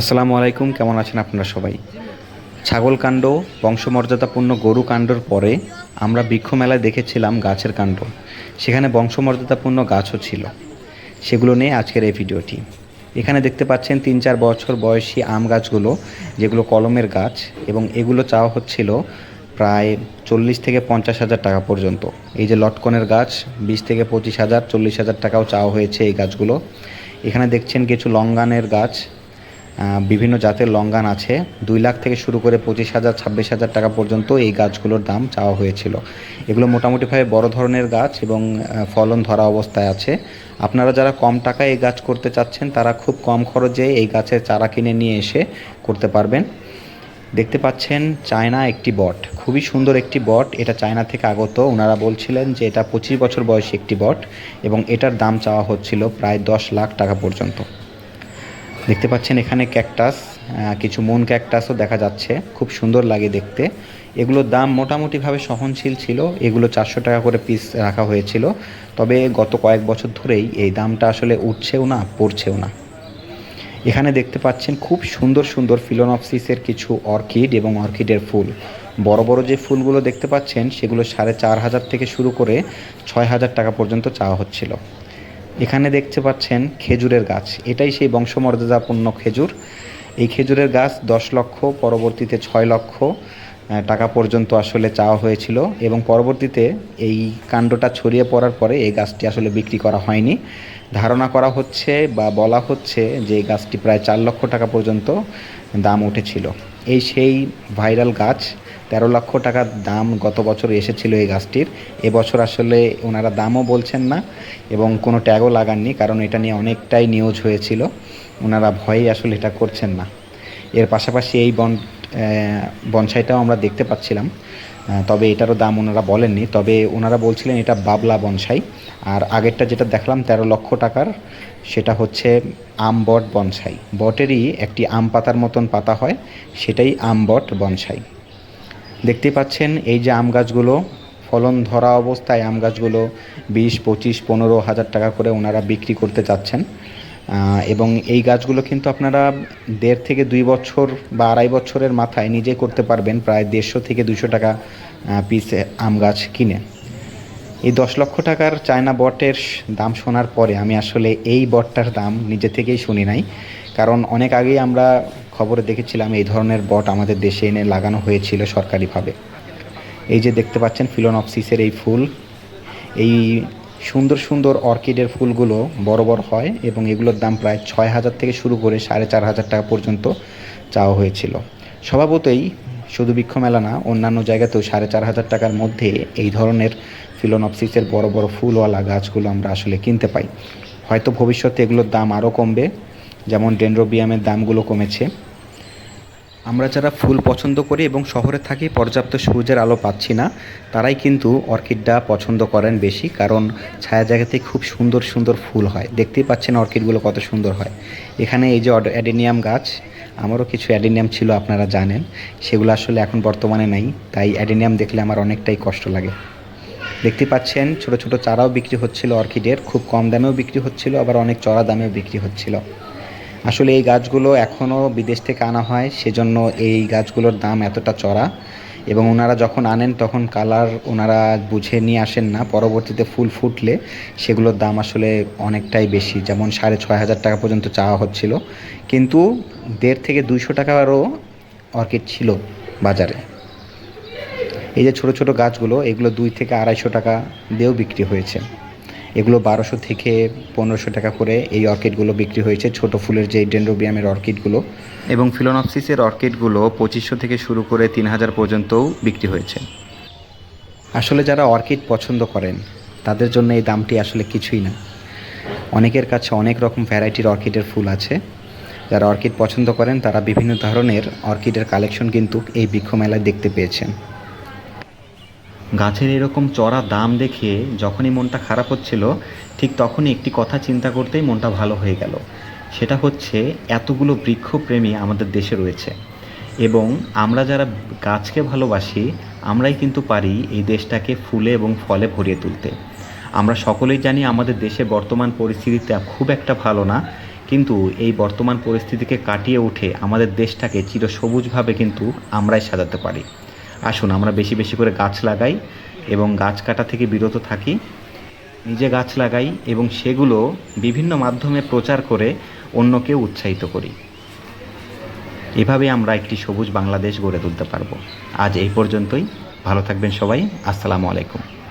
আসসালামু আলাইকুম, কেমন আছেন আপনারা সবাই? ছাগল কাণ্ড বংশমর্যাদাপূর্ণ গরু কাণ্ডর পরে আমরা বৃক্ষ মেলায় দেখেছিলাম গাছের কাণ্ড। সেখানে বংশমর্যাদাপূর্ণ গাছও ছিল। সেগুলো নিয়ে আজকের এই ভিডিওটি। এখানে দেখতে পাচ্ছেন তিন চার বছর বয়সী আম গাছগুলো, যেগুলো কলমের গাছ, এবং এগুলো চাওয়া হচ্ছিল প্রায় চল্লিশ থেকে পঞ্চাশ হাজার টাকা পর্যন্ত। এই যে লটকনের গাছ, বিশ থেকে পঁচিশ হাজার, চল্লিশ হাজার টাকাও চাওয়া হয়েছে এই গাছগুলো। এখানে দেখছেন কিছু লঙ্গানের গাছ বিভিন্ন জাতের লঙ্গান আছে। দুই লাখ থেকে শুরু করে পঁচিশ হাজার, ছাব্বিশ হাজার টাকা পর্যন্ত এই গাছগুলোর দাম চাওয়া হয়েছিল। এগুলো মোটামুটিভাবে বড় ধরনের গাছ এবং ফলন ধরা অবস্থায় আছে। আপনারা যারা কম টাকায় এই গাছ করতে চাচ্ছেন, তারা খুব কম খরচে এই গাছের চারা কিনে নিয়ে এসে করতে পারবেন। দেখতে পাচ্ছেন চায়না একটি বট। খুবই সুন্দর একটি বট। এটা চায়না থেকে আগত। ওনারা বলছিলেন যে এটা পঁচিশ বছর বয়সী একটি বট এবং এটার দাম চাওয়া হচ্ছিল প্রায় দশ লাখ টাকা পর্যন্ত। দেখতে পাচ্ছেন এখানে ক্যাকটাস কিছু মন ক্যাকটাসও দেখা যাচ্ছে। খুব সুন্দর লাগে দেখতে। এগুলোর দাম মোটামুটিভাবে সহনশীল ছিল। এগুলো চারশো টাকা করে পিস রাখা হয়েছিল। তবে গত কয়েক বছর ধরেই এই দামটা আসলে উঠছেও না, পড়ছেও না। এখানে দেখতে পাচ্ছেন খুব সুন্দর সুন্দর ফিলোনপসিসের কিছু অর্কিড এবং অর্কিডের ফুল। বড় বড় যে ফুলগুলো দেখতে পাচ্ছেন, সেগুলো সাড়ে চার হাজার থেকে শুরু করে ছয় হাজার টাকা পর্যন্ত চাওয়া হচ্ছিল। এখানে দেখতে পাচ্ছেন খেজুরের গাছ। এটাই সেই বংশমর্যাদাপূর্ণ খেজুর। এই খেজুরের গাছ দশ লক্ষ, পরবর্তীতে ছয় লক্ষ টাকা পর্যন্ত আসলে চাওয়া হয়েছিল এবং পরবর্তীতে এই কাণ্ডটা ছড়িয়ে পড়ার পরে এই গাছটি আসলে বিক্রি করা হয়নি। ধারণা করা হচ্ছে বা বলা হচ্ছে যে এই গাছটি প্রায় চার লক্ষ টাকা পর্যন্ত দাম উঠেছিল। এই সেই ভাইরাল গাছ তেরো লক্ষ টাকার দাম গত বছর এসেছিল এই গাছটির। এবছর আসলে ওনারা দামও বলছেন না এবং কোনো ট্যাগও লাগাননি, কারণ এটা নিয়ে অনেকটাই নিউজ হয়েছিল। ওনারা ভয়ে আসলে এটা করছেন না। এর পাশাপাশি এই বন বনসাইটাও আমরা দেখতে পাচ্ছিলাম। তবে এটারও দাম ওনারা বলেননি। তবে ওনারা বলছিলেন এটা বাবলা বনসাই। আর আগেরটা যেটা দেখলাম, তেরো লক্ষ টাকার, সেটা হচ্ছে আম বট বনসাই। বটেরই একটি আম পাতার মতন পাতা হয়, সেটাই আম বট বনসাই। দেখতে পাচ্ছেন এই যে আম গাছগুলো, ফলন ধরা অবস্থায় আম গাছগুলো বিশ, পঁচিশ, পনেরো হাজার টাকা করে ওনারা বিক্রি করতে চাচ্ছেন। এবং এই গাছগুলো কিন্তু আপনারা দেড় থেকে দুই বছর বা আড়াই বছরের মাথায় নিজে করতে পারবেন, প্রায় দেড়শো থেকে দুশো টাকা পিস আম গাছ কিনে। এই দশ লক্ষ টাকার চায়না বটের দাম শোনার পরে আমি আসলে এই বটটার দাম নিজে থেকেই শুনি নাই। কারণ অনেক আগেই আমরা খবরে দেখেছিলাম এই ধরনের বট আমাদের দেশে এনে লাগানো হয়েছিল সরকারিভাবে। এই যে দেখতে পাচ্ছেন ফিলোনপসিসের এই ফুল, এই সুন্দর সুন্দর অর্কিডের ফুলগুলো বড় বড় হয় এবং এগুলোর দাম প্রায় ছয় হাজার থেকে শুরু করে সাড়ে চার হাজার টাকা পর্যন্ত চাওয়া হয়েছিল। স্বভাবতই শুধু বৃক্ষ মেলা না, অন্যান্য জায়গাতেও সাড়ে চার হাজার টাকার মধ্যে এই ধরনের ফিলোনপসিসের বড় বড় ফুলওয়ালা গাছগুলো আমরা আসলে কিনতে পাই। হয়তো ভবিষ্যতে এগুলোর দাম আরও কমবে, যেমন ডেন্ড্রোবিয়ামের দামগুলো কমেছে। আমরা যারা ফুল পছন্দ করি এবং শহরে থাকি, পর্যাপ্ত সূর্যের আলো পাচ্ছি না, তারাই কিন্তু অর্কিডটা পছন্দ করেন বেশি, কারণ ছায়া জায়গাতে খুব সুন্দর সুন্দর ফুল হয়। দেখতেই পাচ্ছেন অর্কিডগুলো কত সুন্দর হয়। এখানে এই যে অ্যাডেনিয়াম গাছ, আমারও কিছু অ্যাডেনিয়াম ছিল, আপনারা জানেন। সেগুলো আসলে এখন বর্তমানে নাই, তাই অ্যাডেনিয়াম দেখলে আমার অনেকটাই কষ্ট লাগে। দেখতে পাচ্ছেন, ছোট ছোট চারাও বিক্রি হচ্ছিল অর্কিডের, খুব কম দামেও বিক্রি হচ্ছিল, আবার অনেক চড়া দামেও বিক্রি হচ্ছিল। আসলে এই গাছগুলো এখনও বিদেশ থেকে আনা হয়, সেজন্য এই গাছগুলোর দাম এতটা চড়া। এবং ওনারা যখন আনেন, তখন কালার ওনারা বুঝে নিয়ে আসেন না। পরবর্তীতে ফুল ফুটলে সেগুলোর দাম আসলে অনেকটাই বেশি। যেমন সাড়ে ছয় হাজার টাকা পর্যন্ত চাওয়া হচ্ছিল। কিন্তু দেড় থেকে দুইশো টাকারও অর্কিড ছিল বাজারে। এই যে ছোট ছোট গাছগুলো, এগুলো দুই থেকে আড়াইশো টাকা দিয়েও বিক্রি হয়েছে। এগুলো বারোশো থেকে পনেরোশো টাকা করে এই অর্কিডগুলো বিক্রি হয়েছে। ছোট ফুলের যে ডেন্ড্রোবিয়ামের অর্কিডগুলো এবং ফিলোনপসিসের অর্কিডগুলো পঁচিশশো থেকে শুরু করে তিন হাজার পর্যন্তও বিক্রি হয়েছে। আসলে যারা অর্কিড পছন্দ করেন, তাদের জন্য এই দামটি আসলে কিছুই না। অনেকের কাছে অনেক রকম ভ্যারাইটির অর্কিডের ফুল আছে। যারা অর্কিড পছন্দ করেন, তারা বিভিন্ন ধরনের অর্কিডের কালেকশন কিন্তু এই বৃক্ষ মেলায় দেখতে পেয়েছেন। গাছের এরকম চড়া দাম দেখে যখনই মনটা খারাপ হচ্ছিল, ঠিক তখনই একটি কথা চিন্তা করতেই মনটা ভালো হয়ে গেল। সেটা হচ্ছে, এতগুলো বৃক্ষপ্রেমী আমাদের দেশে রয়েছে। এবং আমরা যারা গাছকে ভালোবাসি, আমরাই কিন্তু পারি এই দেশটাকে ফুলে এবং ফলে ভরিয়ে তুলতে। আমরা সকলেই জানি আমাদের দেশে বর্তমান পরিস্থিতিটা খুব একটা ভালো না, কিন্তু এই বর্তমান পরিস্থিতিকে কাটিয়ে উঠে আমাদের দেশটাকে চিরসবুজভাবে কিন্তু আমরাই সাজাতে পারি। আসুন, আমরা বেশি বেশি করে গাছ লাগাই এবং গাছ কাটা থেকে বিরত থাকি। নিজে গাছ লাগাই এবং সেগুলো বিভিন্ন মাধ্যমে প্রচার করে অন্যকে উৎসাহিত করি। এভাবে আমরা একটি সবুজ বাংলাদেশ গড়ে তুলতে পারব। আজ এই পর্যন্তই। ভালো থাকবেন সবাই। আসসালামু আলাইকুম।